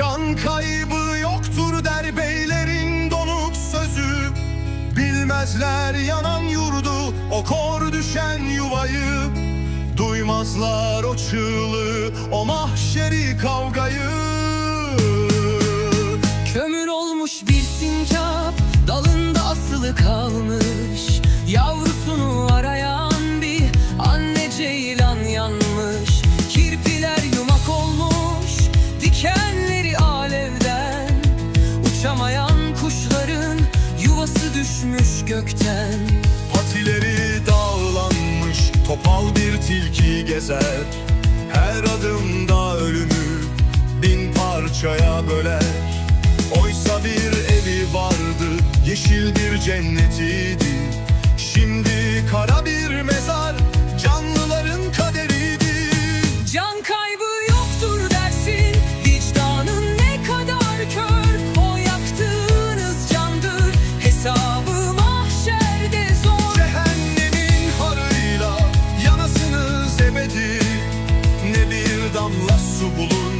Can kaybı yoktur der beylerin donuk sözü. Bilmezler yanan yurdu o kor düşen yuvayı. Duymazlar o çığlığı o mahşeri kavgayı gökten. Patileri dağlanmış topal bir tilki gezer. Her adımda ölümü bin parçaya böler. Oysa bir evi vardı yeşil bir cennetiydi. Şimdi kara bir mezar canlıların kaderiydi. Can kaybı yoktur dersin Vicdanın ne kadar kör. O yaktığınız candır Hesabı damla su bulun.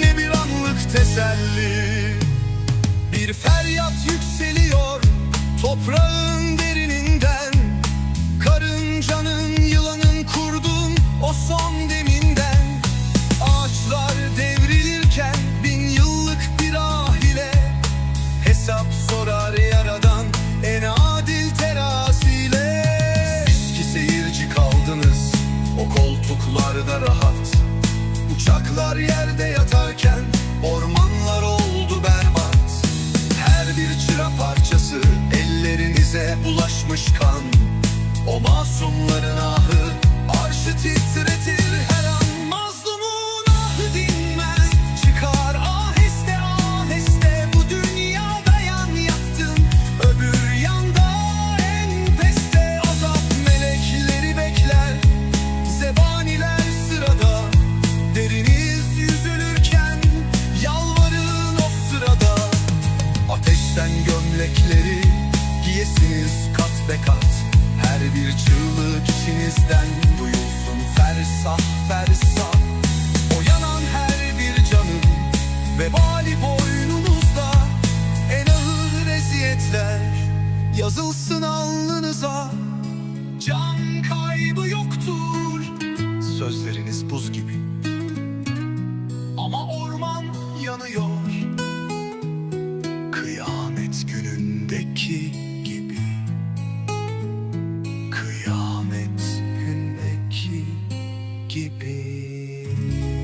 Ne bir anlık teselli. Bir feryat yükseliyor. Toprağın Uçaklar yerde yatarken ormanlar oldu berbat. Her bir çıra parçası ellerinize bulaşmış kan. O masumların de kat. Her bir çığlık içinizden duyulsun. Fersah fersah. O yanan her bir canın vebali boynunuzda En ağır eziyetler yazılsın alnınıza. Can kaybı yoktur. Sözleriniz buz gibi. You.